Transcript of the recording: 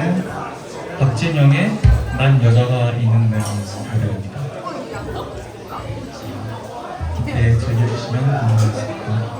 노래는 박진영의 난 여자가 있는 날 노래입니다. 네, 즐겨주시면 감사하겠습니다.